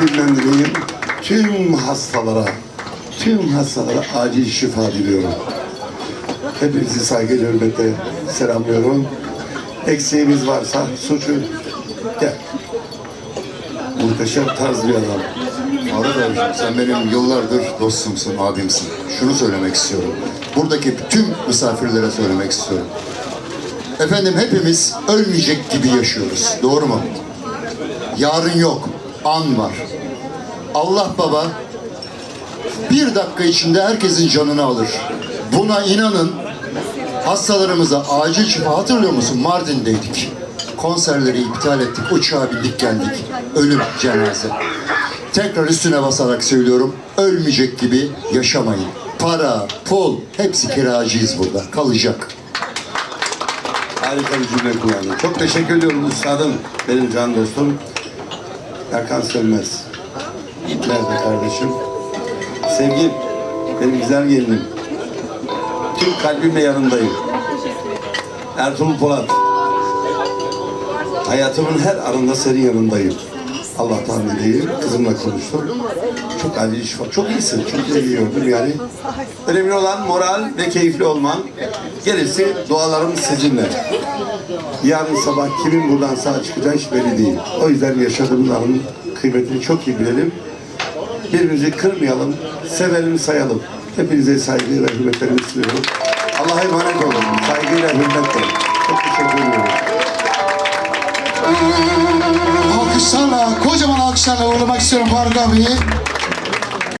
Dileyim tüm hastalara, tüm hastalara acil şifa diliyorum. Hepinizi saygıyla hürmetle selamlıyorum. Eksiğimiz varsa suçu gel. Muhteşem tarz bir adam. Faruk abiciğim sen benim yıllardır dostumsun, abimsin. Şunu söylemek istiyorum. Buradaki tüm misafirlere söylemek istiyorum. Efendim hepimiz ölmeyecek gibi yaşıyoruz. Doğru mu? Yarın yok. An var. Allah baba bir dakika içinde herkesin canını alır. Buna inanın hastalarımıza acil şifa hatırlıyor musun? Mardin'deydik. Konserleri iptal ettik, uçağa bindik geldik. Ölüm cenaze. Tekrar üstüne basarak söylüyorum. Ölmeyecek gibi yaşamayın. Para, pul hepsi kiracıyız burada. Kalacak. Harika bir cümle kullandın. Çok teşekkür ediyorum üstadım. Benim can dostum. Erkan Sönmez. Nerede kardeşim? Sevgim, benim güzel gelinim. Tüm kalbimle yanındayım. Ertuğrul Polat. Hayatımın her anında senin yanındayım. Allah'tan dileyim. Kızımla konuştum. Çok acil iş var. Çok iyisin. Çok iyi gördüm yani. Önemli olan moral ve keyifli olman. Gerisi dualarım sizinle. Yarın sabah kimin buradan sağ çıkacağı hiç belli değil. O yüzden yaşadığımız anın kıymetini çok iyi bilelim. Birbirimizi kırmayalım, sevelim, sayalım. Hepinize saygı ve hürmetlerimi sunuyorum. Allah'a emanet olun. Saygıyla hürmetle. Çok teşekkür ediyorum. Alkışlarla, kocaman alkışlarla uğurlamak istiyorum Faruk abiyi.